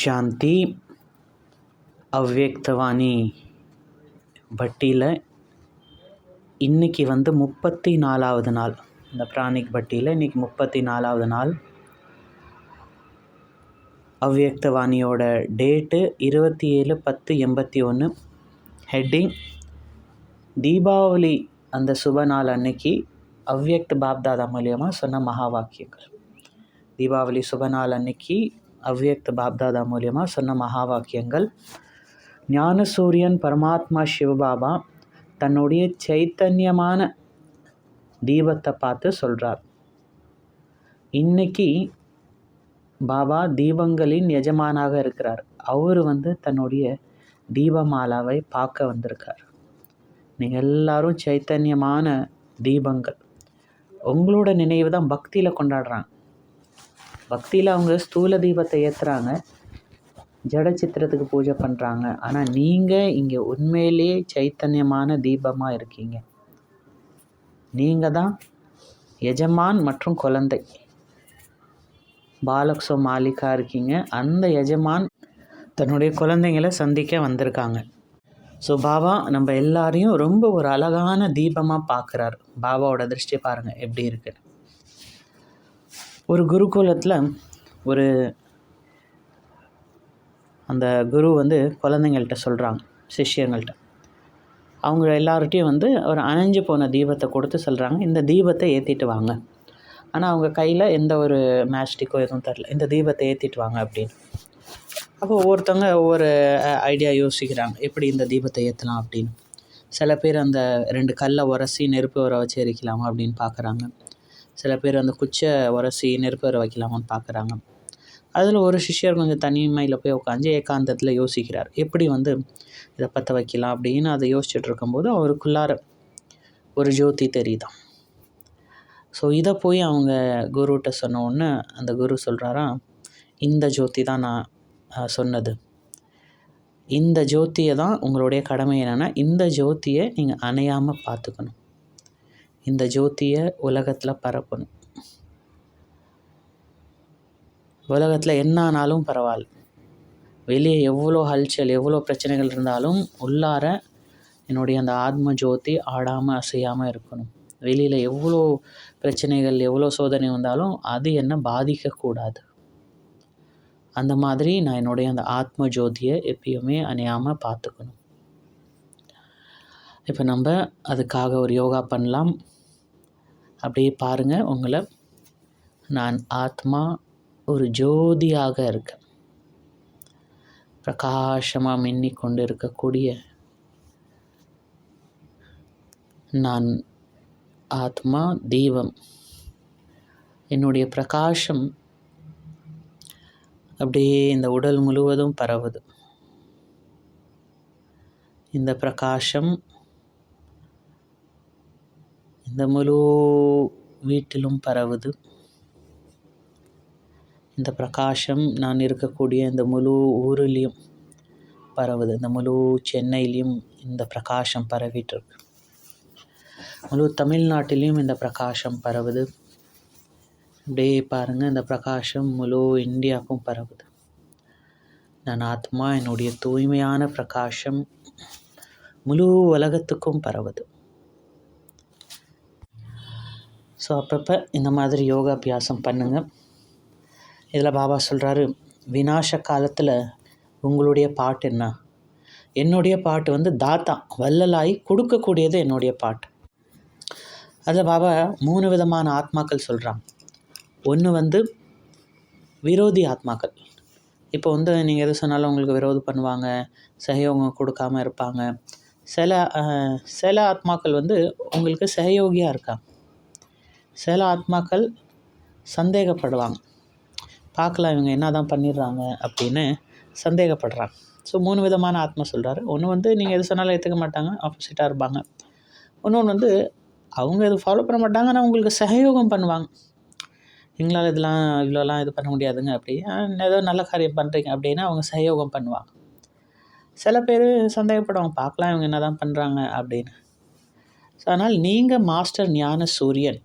சாந்தி அவ்யக்தவாணி பட்டியில் இன்னைக்கு வந்து முப்பத்தி நாலாவது நாள் இந்த பிராணிக் பட்டியில் இன்றைக்கி முப்பத்தி நாலாவது நாள் அவ்யக்தவாணியோட டேட்டு இருபத்தி ஏழு பத்து எண்பத்தி ஒன்று ஹெட்டிங் தீபாவளி அந்த சுப நாள் அன்னைக்கு அவ்யக்த பாப்தாதா மூலியமாக சொன்ன மகா வாக்கியங்கள் தீபாவளி சுப நாள் அன்னைக்கு அவ்யக்த பாப்தாதா மூலியமாக சொன்ன மகா வாக்கியங்கள் ஞானசூரியன் பரமாத்மா சிவபாபா தன்னுடைய சைத்தன்யமான தீபத்தை பார்த்து சொல்கிறார் இன்னைக்கு பாபா தீபங்களின் எஜமானாக இருக்கிறார். அவர் வந்து தன்னுடைய தீபமாலாவை பார்க்க வந்திருக்கார். நீங்கள் எல்லாரும் சைத்தன்யமான தீபங்கள். உங்களோட நினைவு தான் பக்தியில் கொண்டாடுறாங்க. பக்தியில் அவங்க ஸ்தூல தீபத்தை ஏற்றுறாங்க ஜட சித்திரத்துக்கு பூஜை பண்ணுறாங்க ஆனால் நீங்கள் இங்கே உண்மையிலேயே சைத்தன்யமான தீபமாக இருக்கீங்க. நீங்கள் தான் எஜமான் மற்றும் குழந்தை. பாலக்ஸோ மாலிகா இருக்கீங்க. அந்த எஜமான் தன்னுடைய குழந்தைங்களை சந்திக்க வந்திருக்காங்க. ஸோ பாபா நம்ம எல்லாரையும் ரொம்ப ஒரு அழகான தீபமாக பார்க்குறாரு. பாபாவோட திருஷ்டி பாருங்கள் எப்படி இருக்குது ஒரு குருகுலத்தில் ஒரு அந்த குரு வந்து குழந்தைங்கள்ட்ட சொல்கிறாங்க சிஷ்யங்கள்கிட்ட அவங்க எல்லார்ட்டையும் வந்து ஒரு அணைஞ்சு போன தீபத்தை கொடுத்து சொல்கிறாங்க இந்த தீபத்தை ஏற்றிட்டு வாங்க. ஆனால் அவங்க கையில் எந்த ஒரு மேஸ்டிக்கோ எதுவும் தரல இந்த தீபத்தை ஏற்றிட்டு வாங்க அப்படின்னு. அப்போ ஒவ்வொருத்தவங்க ஒவ்வொரு ஐடியா யோசிக்கிறாங்க எப்படி இந்த தீபத்தை ஏற்றலாம் அப்படின்னு. சில பேர் அந்த ரெண்டு கல்லை உரசி நெருப்பு வர வச்சு எரிக்கலாமா அப்படின்னு பார்க்குறாங்க சில பேர் அந்த குச்சை உரசி நெருப்பு வைக்கலாமான்னு பார்க்குறாங்க அதில் ஒரு சிஷ்யர் கொஞ்சம் தனிமையில் போய் உட்காந்து ஏகாந்தத்தில் யோசிக்கிறார். எப்படி வந்து இதை பற்ற வைக்கலாம் அப்படின்னு அதை யோசிச்சுட்டு இருக்கும்போது அவருக்குள்ளார ஒரு ஜோதி தெரியுதான் ஸோ இதை போய் அவங்க குருகிட்ட சொன்ன உடனே அந்த குரு சொல்கிறாராம் இந்த ஜோதி தான் நான் சொன்னது. இந்த ஜோதியை தான் உங்களுடைய கடமை என்னென்னா இந்த ஜோதியை நீங்கள் அணையாமல் பார்த்துக்கணும் இந்த ஜோதியை உலகத்தில் பரப்பணும். உலகத்தில் என்ன ஆனாலும் பரவாயில்ல. வெளியே எவ்வளோ ஹல்ச்சல் எவ்வளோ பிரச்சனைகள் இருந்தாலும் உள்ளார என்னுடைய அந்த ஆத்ம ஜோதி ஆடாமல் அசையாமல் இருக்கணும். வெளியில் எவ்வளோ பிரச்சனைகள் எவ்வளோ சோதனை வந்தாலும் அது என்னை பாதிக்கக்கூடாது அந்த மாதிரி நான் என்னுடைய அந்த ஆத்ம ஜோதியை எப்பயுமே அணையாமல் பார்த்துக்கணும். இப்போ நம்ம அதுக்காக ஒரு யோகா பண்ணலாம். அப்படியே பாருங்கள் உங்களை. நான் ஆத்மா ஒரு ஜோதியாக இருக்கேன். பிரகாசமாக மின்னி கொண்டு இருக்கக்கூடிய நான் ஆத்மா தெய்வம். என்னுடைய பிரகாசம் அப்படியே இந்த உடல் முழுவதும் பரவுது. இந்த பிரகாசம் இந்த முழு வீட்டிலும் பரவுது. இந்த பிரகாசம் நான் இருக்கக்கூடிய இந்த முழு ஊரிலையும் பரவுது. இந்த முழு சென்னையிலையும் இந்த பிரகாசம் பரவிட்டு இருக்கு முழு தமிழ்நாட்டிலையும் இந்த பிரகாஷம் பரவுது. அப்படியே பாருங்கள் இந்த பிரகாசம் முழு இந்தியாவுக்கும் பரவுது. நான் ஆத்மா என்னுடைய தூய்மையான பிரகாஷம் முழு உலகத்துக்கும் பரவுது. ஸோ அப்பப்போ இந்த மாதிரி யோகாபியாசம் பண்ணுங்கள் இதில் பாபா சொல்கிறாரு விநாச காலத்தில் உங்களுடைய பாட்டு என்ன? என்னுடைய பாட்டு வந்து தாத்தா வல்லலாய் கொடுக்கக்கூடியது என்னுடைய பாட்டு. அதில் பாபா மூணு விதமான ஆத்மாக்கள் சொல்கிறாங்க ஒன்று வந்து விரோதி ஆத்மாக்கள். இப்போ வந்து நீங்கள் எது சொன்னாலும் உங்களுக்கு விரோதம் பண்ணுவாங்க சகயோகம் கொடுக்காம இருப்பாங்க. சில சில ஆத்மாக்கள் வந்து உங்களுக்கு சகயோகியாக இருக்காங்க. சில ஆத்மாக்கள் சந்தேகப்படுவாங்க பார்க்கலாம் இவங்க என்ன தான் பண்ணிடுறாங்க அப்படின்னு சந்தேகப்படுறாங்க. ஸோ மூணு விதமான ஆத்மா சொல்கிறாரு ஒன்று வந்து நீங்கள் எது சொன்னாலும் ஏற்றுக்க மாட்டாங்க ஆப்போசிட்டாக இருப்பாங்க. இன்னொன்று வந்து அவங்க இது ஃபாலோ பண்ண மாட்டாங்க ஆனால் உங்களுக்கு சகயோகம் பண்ணுவாங்க. எங்களால் இதெல்லாம் இவ்வளோலாம் இது பண்ண முடியாதுங்க அப்படி. ஏதோ நல்ல காரியம் பண்ணுறீங்க அப்படின்னா அவங்க சகயோகம் பண்ணுவாங்க. சில பேர் சந்தேகப்படுவாங்க பார்க்கலாம் இவங்க என்ன தான் பண்ணுறாங்க அப்படின்னு. ஸோ அதனால் நீங்கள் மாஸ்டர் ஞான சூரியன்.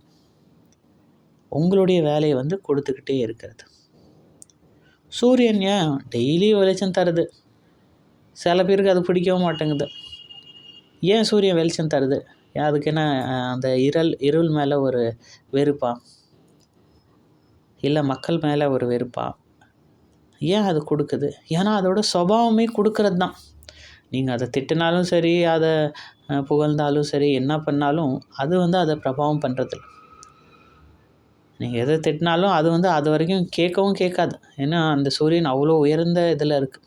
உங்களுடைய வேலையை வந்து கொடுத்துக்கிட்டே இருக்கிறது. சூரியன் ஏன் டெய்லி வெளிச்சம் தருது? சில பேருக்கு அது பிடிக்கவும் மாட்டேங்குது. ஏன் சூரியன் வெளிச்சம் தருது? ஏன் அதுக்கு என்ன அந்த இருள் இருள் மேலே ஒரு வெறுப்பா? இல்லை மக்கள் மேலே ஒரு வெறுப்பா? ஏன் அது கொடுக்குது? ஏன்னா அதோட சுபாவமே கொடுக்கறது தான். நீங்கள் அதை திட்டினாலும் சரி அதை புகழ்ந்தாலும் சரி என்ன பண்ணாலும் அது வந்து அதை பிரபாவம் பண்ணுறதில்ல நீங்கள் எதை திட்டினாலும் அது வந்து அது வரைக்கும் கேட்கவும் கேட்காது. ஏன்னா அந்த சூரியன் அவ்வளோ உயர்ந்த இதில் இருக்குது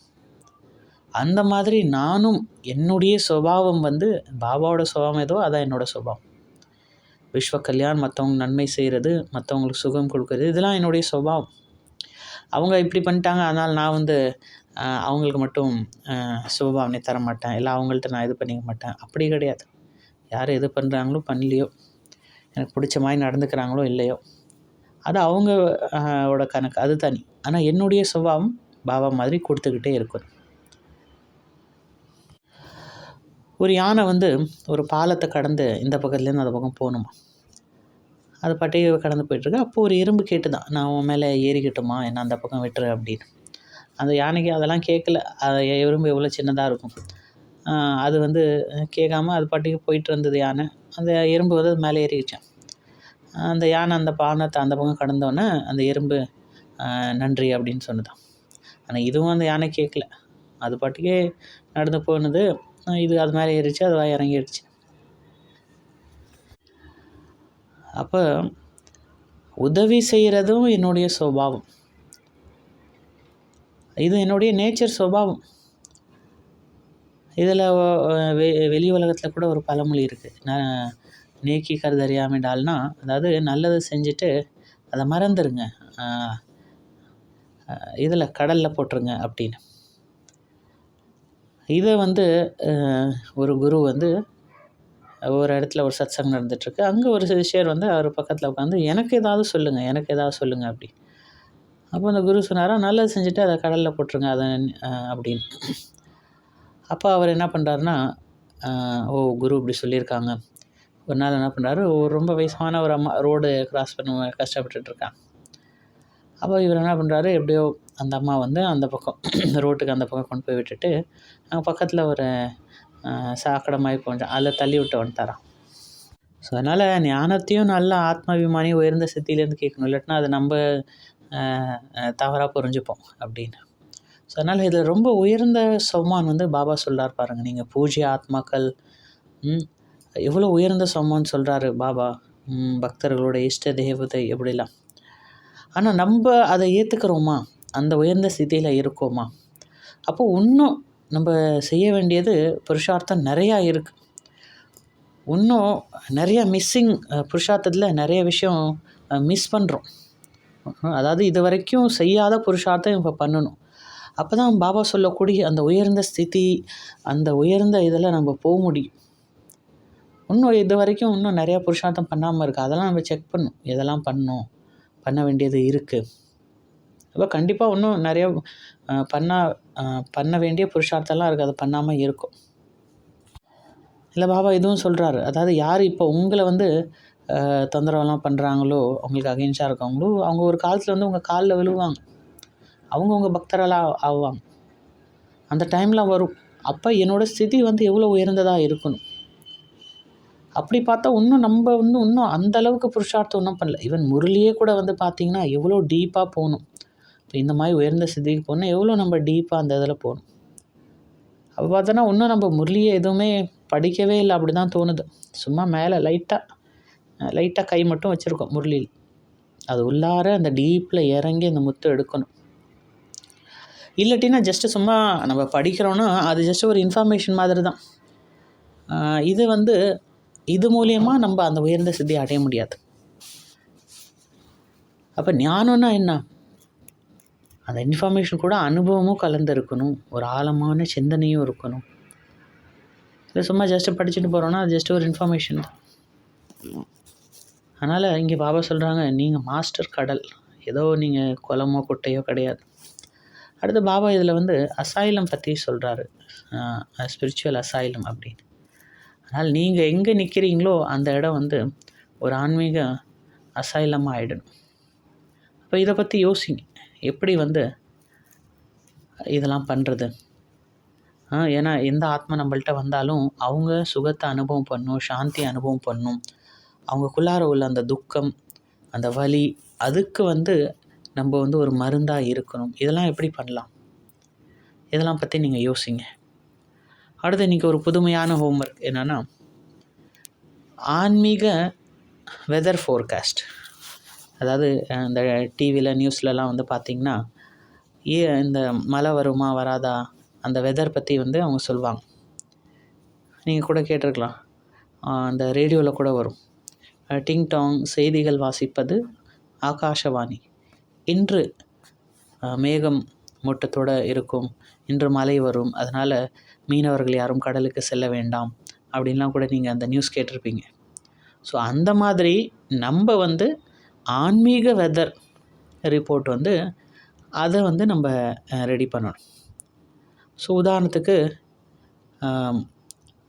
அந்த மாதிரி நானும் என்னுடைய சுபாவம் வந்து பாபாவோட சுபாவம் ஏதோ அதான் என்னோடய சுபாவம். விஸ்வ கல்யாண் மற்றவங்க நன்மை செய்கிறது மற்றவங்களுக்கு சுகம் கொடுக்குறது இதெல்லாம் என்னுடைய சுபாவம். அவங்க இப்படி பண்ணிட்டாங்க அதனால் நான் வந்து அவங்களுக்கு மட்டும் சுபபாவனை தர மாட்டேன். இல்லை அவங்கள்ட்ட நான் இது பண்ணிக்க மாட்டேன். அப்படி கிடையாது. யார் எது பண்ணுறாங்களோ பண்ணலையோ. எனக்கு பிடிச்ச மாதிரி நடந்துக்கிறாங்களோ இல்லையோ. அது அவங்க ஓட கணக்கு. அது தனி. ஆனால் என்னுடைய சுபாவம் பாபா மாதிரி கொடுத்துக்கிட்டே இருக்கும். ஒரு யானை வந்து ஒரு பாலத்தை கடந்து இந்த பக்கத்துலேருந்து அந்த பக்கம் போகணுமா? அது பட்டையை கடந்து போயிட்டுருக்கு. அப்போது ஒரு எறும்பு கேட்டு தான். நான் உன் மேலே ஏறிக்கிட்டுமா? என்ன அந்த பக்கம் விட்டுரு அப்படின்னு. அந்த யானைக்கு அதெல்லாம் கேட்கல. அது எறும்பு எவ்வளோ சின்னதாக இருக்கும். அது வந்து கேட்காம அது பாட்டுக்கு போயிட்டு இருந்தது யானை. அந்த எறும்பு வந்து அது மேலே ஏறிக்கிச்சேன் அந்த யானை அந்த பானத்தை அந்த பக்கம் கடந்தோடனே அந்த எறும்பு நன்றி அப்படின்னு சொன்னதான் ஆனால் இதுவும் அந்த யானை கேட்கல. அது பாட்டுக்கே நடந்து போனது இது அது மேலே ஏறிச்சு அது வாய் இறங்கிடுச்சு அப்போ உதவி செய்கிறதும் என்னுடைய சுபாவம். இது என்னுடைய நேச்சர் சுபாவம். இதில் வெ வெளி உலகத்தில் கூட ஒரு பழமொழி இருக்குது நான் நீக்கி கருதறியாமை டால்னா அதாவது நல்லது செஞ்சுட்டு அதை மறந்துடுங்க இதில் கடலில் போட்டுருங்க அப்படின்னு. இதை வந்து ஒரு குரு வந்து ஒரு இடத்துல ஒரு சத்சங் நடந்துட்டுருக்கு. அங்கே ஒரு சிஷியர் வந்து அவர் பக்கத்தில் உட்காந்து எனக்கு ஏதாவது சொல்லுங்கள் எனக்கு ஏதாவது சொல்லுங்கள் அப்படி. அப்போ அந்த குரு சொன்னாரா நல்லது செஞ்சுட்டு அதை கடலில் போட்டுருங்க அதை அப்படின்னு. அப்போ அவர் என்ன பண்ணுறாருன்னா ஓ குரு இப்படி சொல்லியிருக்காங்க. ஒரு நாள் என்ன பண்ணுறாரு ஒரு ரொம்ப வயசான ஒரு அம்மா ரோடு கிராஸ் பண்ண கஷ்டப்பட்டுட்டு இருக்கான் அப்போ இவர் என்ன பண்ணுறாரு எப்படியோ அந்த அம்மா வந்து அந்த பக்கம் ரோட்டுக்கு அந்த பக்கம் கொண்டு போய் விட்டுட்டு அங்கே பக்கத்தில் ஒரு அஹ், சாக்கடை மாதிரி கொஞ்சம் அதில் தள்ளி விட்டு வந்துட்டாரான் ஸோ அதனால் ஞானத்தையும் நல்ல ஆத்மாபிமானி உயர்ந்த சித்தியிலேருந்து கேட்கணும். இல்லாட்டினா அதை நம்ம தவறாக புரிஞ்சுப்போம் அப்படின்னு. ஸோ அதனால் இதில் ரொம்ப உயர்ந்த சௌமான் வந்து பாபா சொல்லார் பாருங்கள் நீங்கள் பூஜ்ய ஆத்மாக்கள் ம், எவ்வளோ உயர்ந்த சமம்னு சொல்கிறாரு பாபா பக்தர்களோட இஷ்ட தேவதை எப்படிலாம்? ஆனால் நம்ம அதை ஏற்றுக்கிறோமா அந்த உயர்ந்த ஸ்திதியில் இருக்கோமா? அப்போ இன்னும் நம்ம செய்ய வேண்டியது புருஷார்த்தம் நிறையா இருக்குது இன்னும் நிறையா மிஸ்ஸிங் புருஷார்த்தத்தில் நிறைய விஷயம் மிஸ் பண்ணுறோம் அதாவது இது வரைக்கும் செய்யாத புருஷார்த்தம் இப்போ பண்ணணும். அப்போ தான் பாபா சொல்லக்கூடிய அந்த உயர்ந்த ஸ்திதி அந்த உயர்ந்த இதில் நம்ம போக முடியும். இன்னும் இது வரைக்கும் இன்னும் நிறையா புருஷார்த்தம் பண்ணாமல் இருக்குது அதெல்லாம் நம்ம செக் பண்ணும். எதெல்லாம் பண்ணணும் பண்ண வேண்டியது இருக்குது அப்போ கண்டிப்பாக இன்னும் நிறைய பண்ணால் பண்ண பண்ண வேண்டிய புருஷார்த்தம்லாம் இருக்குது அதை பண்ணாமல் இருக்கும். இல்லை பாபா இதுவும் சொல்கிறாரு அதாவது யார் இப்போ உங்களை வந்து தொந்தரவெல்லாம் பண்ணுறாங்களோ அவங்களுக்கு அகெயின்ஸ்டாக இருக்கவங்களோ அவங்க ஒரு காலத்தில் வந்து உங்கள் காலில் விழுவாங்க. அவங்க உங்கள் பக்தரெல்லாம் ஆவாங்க. அந்த டைமில் வரும். அப்போ என்னோடய ஸ்திதி வந்து எவ்வளோ உயர்ந்ததாக இருக்கணும். அப்படி பார்த்தா இன்னும் நம்ம வந்து இன்னும் அந்த அளவுக்கு புருஷார்த்தம் ஒன்றும் பண்ணல. ஈவன் முரளியே கூட வந்து பார்த்தீங்கன்னா எவ்வளோ டீப்பாக போகணும். இப்போ இந்த மாதிரி உயர்ந்த சித்திக்கு போனால் எவ்வளோ நம்ம டீப்பாக அந்த இதில் போகணும். அப்போ பார்த்தோன்னா இன்னும் நம்ம முரளியை எதுவுமே படிக்கவே இல்லை. அப்படி தான் தோணுது. சும்மா மேலே லைட்டாக லைட்டாக கை மட்டும் வச்சுருக்கோம் முரளியில். அது உள்ளார அந்த டீப்பில் இறங்கி அந்த முத்து எடுக்கணும். இல்லாட்டினா ஜஸ்ட்டு சும்மா நம்ம படிக்கிறோன்னா அது ஜஸ்ட் ஒரு இன்ஃபர்மேஷன் மாதிரி தான் இது வந்து இது மூலயமா நம்ம அந்த உயர்ந்த சித்தியை அடைய முடியாது. அப்போ ஞானம்னா என்ன? அந்த இன்ஃபர்மேஷன் கூட அனுபவமும் கலந்து இருக்கணும் ஒரு ஆழமான சிந்தனையும் இருக்கணும். இல்லை சும்மா ஜஸ்ட்டு படிச்சுட்டு போகிறோன்னா அது ஜஸ்ட் ஒரு இன்ஃபர்மேஷன் தான். அதனால் இங்கே பாபா சொல்கிறாங்க நீங்கள் மாஸ்டர் கடல். ஏதோ நீங்கள் குளமோ குட்டையோ கிடையாது. அடுத்து பாபா இதில் வந்து அசாயிலம் பற்றி சொல்கிறாரு ஸ்பிரிச்சுவல் அசாயிலம் அப்படின்னு. அதனால் நீங்கள் எங்கே நிற்கிறீங்களோ அந்த இடம் வந்து ஒரு ஆன்மீக அசைலமாக ஆகிடணும் அப்போ இதை பற்றி யோசிங்க. எப்படி வந்து இதெல்லாம் பண்ணுறது ஏன்னா எந்த ஆத்மா நம்மள்ட்ட வந்தாலும் அவங்க சுகத்தை அனுபவம் பண்ணும் சாந்தி அனுபவம் பண்ணும். அவங்களுக்குள்ளார உள்ள அந்த துக்கம் அந்த வலி அதுக்கு வந்து நம்ம வந்து ஒரு மருந்தாக இருக்கணும். இதெல்லாம் எப்படி பண்ணலாம்? இதெல்லாம் பற்றி நீங்கள் யோசிங்க. அடுத்து இன்றைக்கி ஒரு புதுமையான ஹோம்ஒர்க் என்னென்னா ஆன்மீக வெதர் ஃபோர்காஸ்ட் அதாவது இந்த டிவியில் நியூஸ்லலாம் வந்து பார்த்திங்கன்னா ஏ இந்த மழை வருமா வராதா அந்த வெதர் பற்றி வந்து அவங்க சொல்லுவாங்க. நீங்கள் கூட கேட்டிருக்கலாம். அந்த ரேடியோவில் கூட வரும். டிங் டாங் செய்திகள் வாசிப்பது ஆகாஷவாணி. இன்று மேகம் மூட்டத்தோடு இருக்கும். இன்று மழை வரும். அதனால் மீனவர்கள் யாரும் கடலுக்கு செல்ல வேண்டாம். அப்படின்லாம் கூட நீங்கள் அந்த நியூஸ் கேட்டிருப்பீங்க. ஸோ அந்த மாதிரி நம்ம வந்து ஆன்மீக வெதர் ரிப்போர்ட் வந்து அதை வந்து நம்ம ரெடி பண்ணணும். ஸோ உதாரணத்துக்கு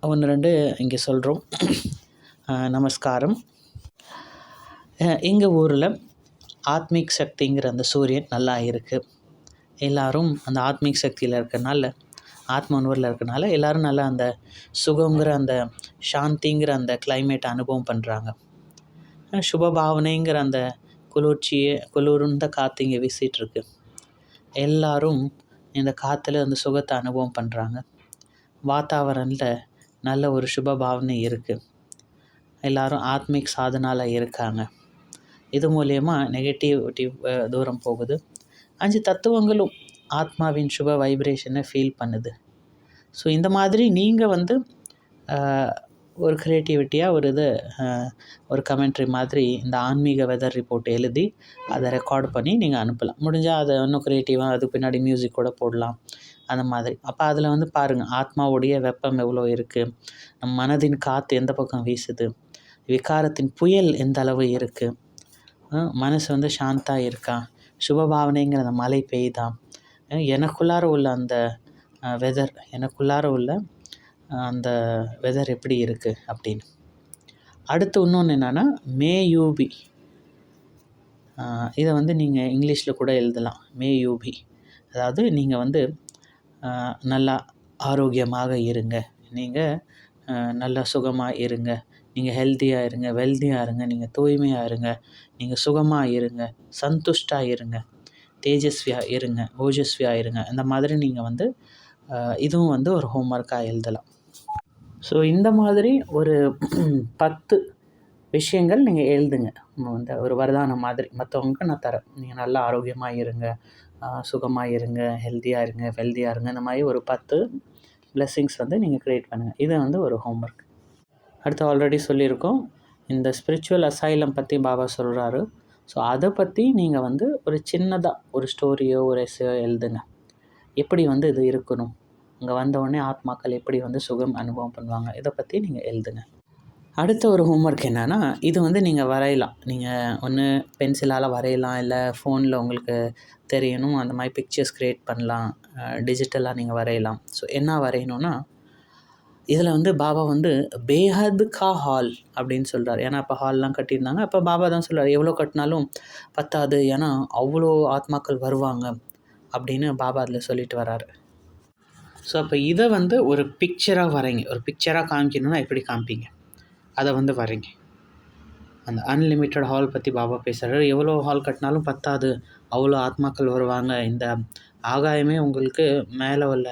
ஒன்று ரெண்டு இங்கே சொல்கிறோம் நமஸ்காரம். எங்கள் ஊரில் ஆத்மிக் சக்திங்கிற அந்த சூரியன் நல்லா இருக்குது எல்லாரும் அந்த ஆத்மீக சக்தியில் இருக்கறனால ஆத்ம உணர்வில் இருக்கறனால எல்லோரும் நல்லா அந்த சுகங்கிற அந்த சாந்திங்கிற அந்த கிளைமேட் அனுபவம் பண்ணுறாங்க சுப பாவனைங்கிற அந்த குளிர்ச்சியை குளிர்ந்த காற்று இங்கே வீசிகிட்ருக்கு எல்லாரும் இந்த காற்றுல அந்த சுகத்தை அனுபவம் பண்ணுறாங்க வாத்தாவரணில் நல்ல ஒரு சுப பாவனை இருக்குது எல்லோரும் ஆத்மிக் சாதனால இருக்காங்க. இது மூலயமா நெகட்டிவிட்டி தூரம் போகுது. அஞ்சு தத்துவங்களும் ஆத்மாவின் சுப வைப்ரேஷனை ஃபீல் பண்ணுது. ஸோ இந்த மாதிரி நீங்கள் வந்து ஒரு க்ரியேட்டிவிட்டியாக ஒரு இது ஒரு கமெண்ட்ரி மாதிரி இந்த ஆன்மீக வெதர் ரிப்போர்ட் எழுதி அதை ரெக்கார்ட் பண்ணி நீங்கள் அனுப்பலாம். முடிஞ்சால் அதை இன்னும் க்ரியேட்டிவாக அதுக்கு பின்னாடி மியூசிக் கூட போடலாம். அந்த மாதிரி. அப்போ அதில் வந்து பாருங்கள் ஆத்மாவுடைய வெப்பம் எவ்வளோ இருக்குது நம் மனதின் காற்று எந்த பக்கம் வீசுது? விகாரத்தின் புயல் எந்த அளவு இருக்குது மனசு வந்து சாந்தாக இருக்கா? சுபபாவனைங்கிற அந்த மழை பெய்தான் எனக்குள்ளார உள்ள அந்த வெதர் எனக்குள்ளார உள்ள அந்த வெதர் எப்படி இருக்குது அப்படின்னு. அடுத்து இன்னொன்று என்னென்னா மே யூபி இதை வந்து நீங்கள் இங்கிலீஷில் கூட எழுதலாம். மே யூபி அதாவது நீங்கள் வந்து நல்லா ஆரோக்கியமாக இருங்க. நீங்கள் நல்லா சுகமாக இருங்க. நீங்கள் ஹெல்த்தியாக இருங்க வெல்த்தியாக இருங்க நீங்கள் தூய்மையாக இருங்க நீங்கள் சுகமாக இருங்க சந்துஷ்டாக இருங்க தேஜஸ்வியாக இருங்க ஓஜஸ்வியாக இருங்க. இந்த மாதிரி நீங்கள் வந்து இதுவும் வந்து ஒரு ஹோம்ஒர்க்காக எழுதலாம். ஸோ இந்த மாதிரி ஒரு பத்து விஷயங்கள் நீங்கள் எழுதுங்க. வந்து ஒரு வரதானம் மாதிரி. மற்றவங்களுக்கு நான் தரேன். நீங்கள் நல்லா ஆரோக்கியமாக இருங்க சுகமாக இருங்க ஹெல்த்தியாக இருங்க வெல்தியாக இருங்க. இந்த மாதிரி ஒரு பத்து பிளெஸ்ஸிங்ஸ் வந்து நீங்கள் க்ரியேட் பண்ணுங்கள் இது வந்து ஒரு ஹோம்ஒர்க் அடுத்து ஆல்ரெடி சொல்லியிருக்கோம். இந்த ஸ்பிரிச்சுவல் அசைலம் பற்றி பாபா சொல்கிறாரு ஸோ அதை பற்றி நீங்கள் வந்து ஒரு சின்னதாக ஒரு ஸ்டோரியோ ஒரு எஸ்ஸையோ எழுதுங்க. எப்படி வந்து இது இருக்கணும்? அங்கே வந்தவுடனே ஆத்மாக்கள் எப்படி வந்து சுகம் அனுபவம் பண்ணுவாங்க? இதை பற்றி நீங்கள் எழுதுங்க. அடுத்த ஒரு ஹோம்ஒர்க் என்னென்னா இது வந்து நீங்கள் வரையலாம். நீங்கள் ஒன்று பென்சிலால் வரையலாம் இல்லை ஃபோனில் உங்களுக்கு தெரியணும் அந்த மாதிரி பிக்சர்ஸ் க்ரியேட் பண்ணலாம் டிஜிட்டலாக நீங்கள் வரையலாம். ஸோ என்ன வரையணும்னா இதில் வந்து பாபா வந்து பேஹத் கா ஹால் அப்படின்னு சொல்கிறார். ஏன்னா அப்போ ஹால்லாம் கட்டியிருந்தாங்க. அப்போ பாபா தான் சொல்கிறார் எவ்வளோ கட்டினாலும் பத்தாது. ஏன்னா அவ்வளோ ஆத்மாக்கள் வருவாங்க. அப்படின்னு பாபா அதில் சொல்லிட்டு வராரு. ஸோ அப்போ இதை வந்து ஒரு பிக்சராக வரைங்க. ஒரு பிக்சராக காமிக்கணும்னா எப்படி காமிப்பீங்க? அதை வந்து வரைங்க. அந்த அன்லிமிட்டெட் ஹால் பற்றி பாபா பேசுகிறாரு எவ்வளோ ஹால் கட்டினாலும் பத்தாது. அவ்வளோ ஆத்மாக்கள் வருவாங்க. இந்த ஆகாயமே உங்களுக்கு மேலே உள்ள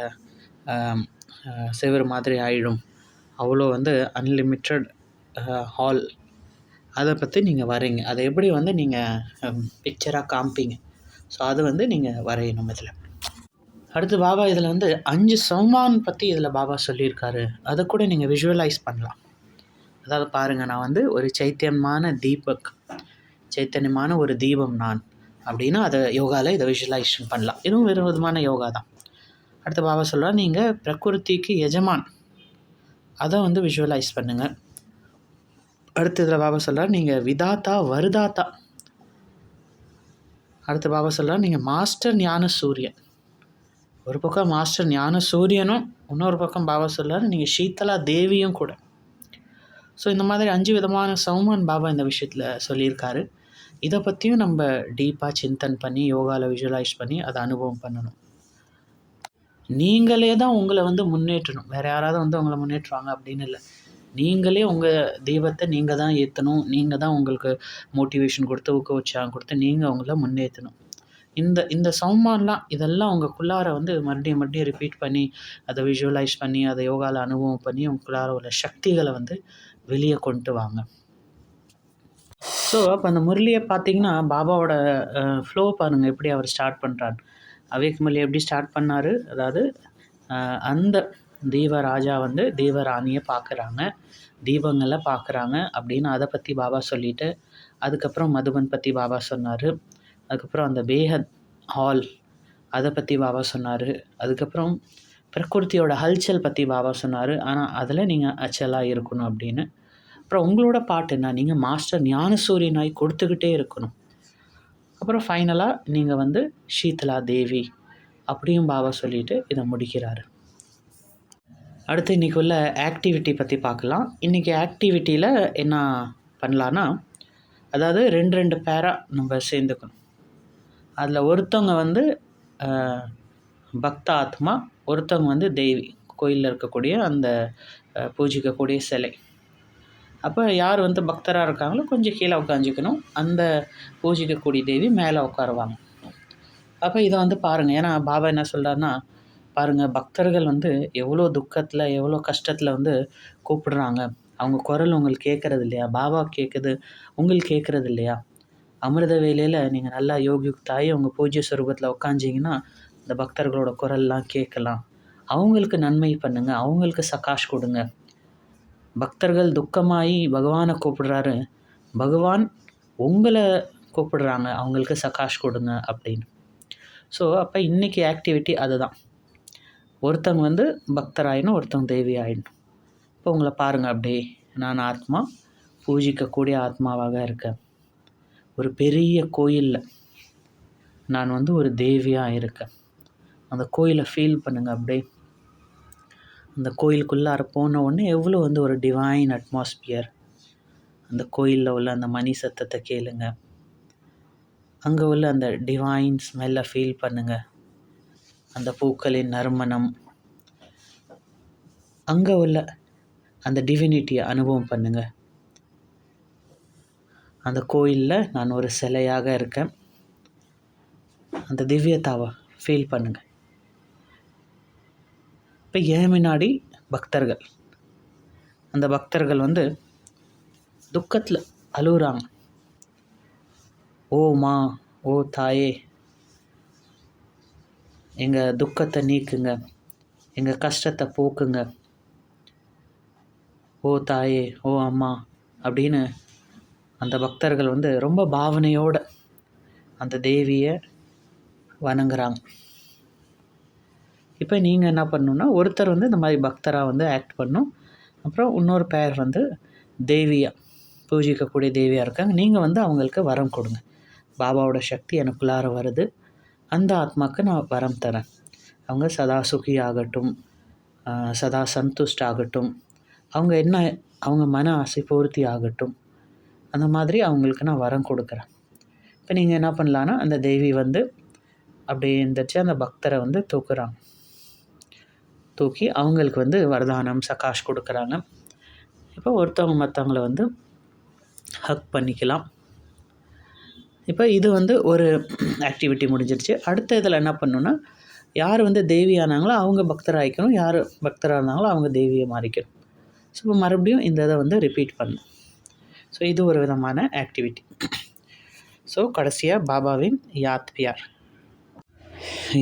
சிவர் மாதிரி ஆயிடும். அவ்வளோ வந்து அன்லிமிட்டட் ஹால் அதை பற்றி நீங்கள் வரைங்க அதை எப்படி வந்து நீங்கள் பிக்சராக காமிப்பீங்க? ஸோ அது வந்து நீங்கள் வரையணும் இதில். அடுத்து பாபா இதில் வந்து அஞ்சு சௌமான் பற்றி இதில் பாபா சொல்லியிருக்காரு. அதை கூட நீங்கள் விஷுவலைஸ் பண்ணலாம். அதாவது பாருங்கள் நான் வந்து ஒரு சைத்தியமான தீபக் சைத்தன்யமான ஒரு தீபம் நான். அப்படின்னா அதை யோகாவில் இதை விஷுவலைசேஷன் பண்ணலாம். இதுவும் வேறு விதமான யோகா தான். அடுத்து பாபா சொல்கிறார் நீங்கள் பிரகிருதிக்கு எஜமான். அதை வந்து விஷுவலைஸ் பண்ணுங்கள் அடுத்த இதில் பாபா சொல்கிறார் நீங்கள் விதாத்தா வருதாத்தா. அடுத்து பாபா சொல்கிறார் நீங்கள் மாஸ்டர் ஞான சூரியன். ஒரு பக்கம் மாஸ்டர் ஞான சூரியனும் இன்னொரு பக்கம் பாபா சொல்கிறார் நீங்கள் சீதலா தேவியும் கூட. ஸோ இந்த மாதிரி அஞ்சு விதமான சௌமான் பாபா இந்த விஷயத்தில் சொல்லியிருக்காரு. இதை பற்றியும் நம்ம டீப்பாக சிந்தன் பண்ணி யோகாவில் விஷுவலைஸ் பண்ணி அதை அனுபவம் பண்ணணும். நீங்களே தான் உங்களை வந்து முன்னேற்றணும். வேறு யாராவது வந்து உங்களை முன்னேற்றுவாங்க அப்படின்னு இல்லை. நீங்களே உங்கள் தெய்வத்தை நீங்கள் தான் ஏற்றணும் நீங்கள் தான் உங்களுக்கு மோட்டிவேஷன் கொடுத்து ஊக்குவிச்சாங்க கொடுத்து நீங்கள் உங்களை முன்னேற்றணும் இந்த இந்த சௌமான்லாம் இதெல்லாம் உங்களுக்குள்ளார வந்து மறுபடியும் மறுபடியும் ரிப்பீட் பண்ணி அதை விஷுவலைஸ் பண்ணி அதை யோகாவில் அனுபவம் பண்ணி உங்களுக்குள்ளார உள்ள சக்திகளை வந்து வெளியே கொண்டு வாங்க. ஸோ அப்போ அந்த முரளியை பார்த்தீங்கன்னா பாபாவோட ஃப்ளோ பாருங்கள் எப்படி அவர் ஸ்டார்ட் பண்ணுறாரு அவேக் எப்படி ஸ்டார்ட் பண்ணார்? அதாவது அந்த அந்த தீவராஜா வந்து தீபராணியை பார்க்குறாங்க தீபங்களை பார்க்குறாங்க அப்படின்னு அதை பற்றி பாபா சொல்லிட்டு அதுக்கப்புறம் மதுபன் பற்றி பாபா சொன்னார். அதுக்கப்புறம் அந்த பேஹத் ஹால் அதை பற்றி பாபா சொன்னார். அதுக்கப்புறம் பிரகிருத்தியோட ஹல்ச்சல் பற்றி பாபா சொன்னார். ஆனால் அதில் நீங்கள் அச்சலாக இருக்கணும் அப்படின்னு. அப்புறம் உங்களோட பாட்டு என்ன? நீங்கள் மாஸ்டர் ஞானசூரியனாய் கொடுத்துக்கிட்டே இருக்கணும். அப்புறம் ஃபைனலாக நீங்கள் வந்து ஷீதலா தேவி அப்படியும் பாபா சொல்லிட்டு இதை முடிக்கிறாரு. அடுத்து இன்றைக்கி உள்ள ஆக்டிவிட்டி பற்றி பார்க்கலாம். இன்றைக்கி ஆக்டிவிட்டியில் என்ன பண்ணலான்னா அதாவது ரெண்டு ரெண்டு பேராக நம்ம சேர்ந்துக்கணும். அதில் ஒருத்தவங்க வந்து பக்த ஆத்மா ஒருத்தவங்க வந்து தேவி. கோயிலில் இருக்கக்கூடிய அந்த பூஜிக்கக்கூடிய சிலை. அப்போ யார் வந்து பக்தராக இருக்காங்களோ கொஞ்சம் கீழே உட்காந்துக்கணும் அந்த பூஜிக்கக்கூடிய தேவி மேலே உட்காருவாங்க அப்போ இதை வந்து பாருங்கள் ஏன்னா பாபா என்ன சொல்கிறாருன்னா பாருங்கள் பக்தர்கள் வந்து எவ்வளோ துக்கத்தில் எவ்வளோ கஷ்டத்தில் வந்து கூப்பிடுறாங்க. அவங்க குரல் உங்களுக்கு கேட்குறது இல்லையா? பாபா கேட்குது உங்களுக்கு கேட்குறது இல்லையா? அமிர்த வேலையில் நீங்கள் நல்லா யோகியுக்தாயி உங்கள் பூஜ்ய ஸ்வரூபத்தில் உட்காந்திங்கன்னா இந்த பக்தர்களோட குரல்லாம் கேட்கலாம். அவங்களுக்கு நன்மை பண்ணுங்கள் அவங்களுக்கு சகாஷ் கொடுங்க. பக்தர்கள் துக்கமாகி பகவானை கூப்பிடுறாரு. பகவான் உங்களை கூப்பிடுறாங்க அவங்களுக்கு சகாஷ் கொடுங்க அப்படின்னு. ஸோ அப்போ இன்றைக்கி ஆக்டிவிட்டி அதுதான். ஒருத்தவங்க வந்து பக்தராயினும் ஒருத்தவங்க தேவி ஆயிடணும் இப்போ உங்களை பாருங்கள் அப்படியே நான் ஆத்மா பூஜிக்கக்கூடிய ஆத்மாவாக இருக்கேன். ஒரு பெரிய கோயிலில் நான் வந்து ஒரு தேவியாக இருக்கேன். அந்த கோயிலை ஃபீல் பண்ணுங்கள் அப்படியே. அந்த கோயிலுக்குள்ளார போன உடனே எவ்வளோ வந்து ஒரு டிவைன் அட்மாஸ்பியர் அந்த கோயிலில் உள்ள அந்த மணி சத்தத்தை கேளுங்க. அங்கே உள்ள அந்த டிவைன் ஸ்மெல்லை ஃபீல் பண்ணுங்கள் அந்த பூக்களின் நறுமணம். அங்கே உள்ள அந்த டிவினிட்டியை அனுபவம் பண்ணுங்க. அந்த கோயிலில் நான் ஒரு சிலையாக இருக்கேன். அந்த திவ்யதாவை ஃபீல் பண்ணுங்கள் இப்போ ஏமினாடி பக்தர்கள்? அந்த பக்தர்கள் வந்து துக்கத்தில் அழுகுறாங்க ஓ மா ஓ தாயே எங்கள் துக்கத்தை நீக்குங்க எங்கள் கஷ்டத்தை போக்குங்க. ஓ தாயே ஓ அம்மா அப்படின்னு அந்த பக்தர்கள் வந்து ரொம்ப பாவனையோடு அந்த தேவியை வணங்குறாங்க. இப்போ நீங்கள் என்ன பண்ணணுன்னா ஒருத்தர் வந்து இந்த மாதிரி பக்தராக வந்து ஆக்ட் பண்ணும். அப்புறம் இன்னொரு பேர் வந்து தேவியாக பூஜிக்கக்கூடிய தேவியாக இருக்காங்க. நீங்கள் வந்து அவங்களுக்கு வரம் கொடுங்க. பாபாவோட சக்தி எனக்குள்ளார வருது. அந்த ஆத்மாவுக்கு நான் வரம் தரேன். அவங்க சதா சுகி ஆகட்டும் சதா சந்துஷ்ட் ஆகட்டும். அவங்க என்ன அவங்க மன ஆசை பூர்த்தி ஆகட்டும். அந்த மாதிரி அவங்களுக்கு நான் வரம் கொடுக்குறேன். இப்போ நீங்கள் என்ன பண்ணலான்னா அந்த தேவி வந்து அப்படி எந்திரிச்சு அந்த பக்தரை வந்து தூக்குறாங்க. தூக்கி அவங்களுக்கு வந்து வரதானம் சகாஷ் கொடுக்குறாங்க. இப்போ ஒருத்தவங்க மற்றவங்கள வந்து ஹக் பண்ணிக்கலாம். இப்போ இது வந்து ஒரு ஆக்டிவிட்டி முடிஞ்சிருச்சு. அடுத்த இதில் என்ன பண்ணணுன்னா யார் வந்து தேவி ஆனாங்களோ அவங்க பக்தராகிக்கணும் யார் பக்தராக இருந்தாங்களோ அவங்க தேவியை மாறிக்கணும். ஸோ இப்போ மறுபடியும் இந்த இதை வந்து ரிப்பீட் பண்ணும் ஸோ இது ஒரு விதமான ஆக்டிவிட்டி ஸோ கடைசியாக பாபாவின் யாத் பியார்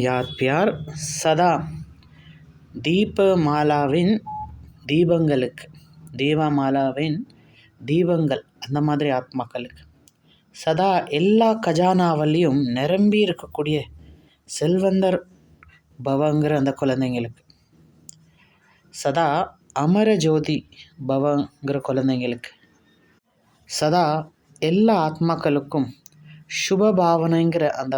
யாத் பியார் சதா தீபமாலாவின் தீபங்களுக்கு தீபமாலாவின் தீபங்கள் அந்த மாதிரி ஆத்மாக்களுக்கு. சதா எல்லா கஜானாவிலையும் நிரம்பி இருக்கக்கூடிய செல்வந்தர் பவங்கிற அந்த குழந்தைங்களுக்கு. சதா அமர ஜோதி பவங்கிற குழந்தைங்களுக்கு. சதா எல்லா ஆத்மாக்களுக்கும் சுப பாவனைங்கிற அந்த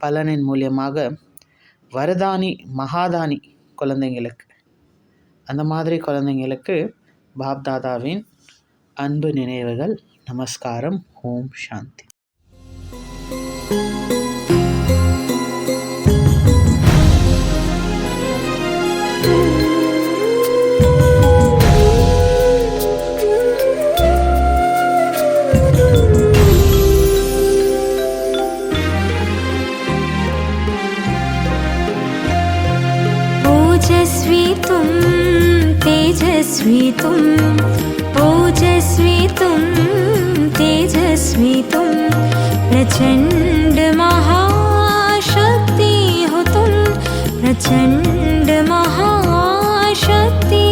பலனின் மூலியமாக வரதானி மகாதானி குழந்தைங்களுக்கு. அந்த மாதிரி குழந்தைங்களுக்கு பாப்தாதாவின் அன்பு நினைவுகள் நமஸ்காரம் ஓம் சாந்தி. त्वं तेजस्वी तु ओजस्वि तेजस्वि म् प्रचण्ड महाशक्ति हुतुं प्रचण्ड महाशक्ति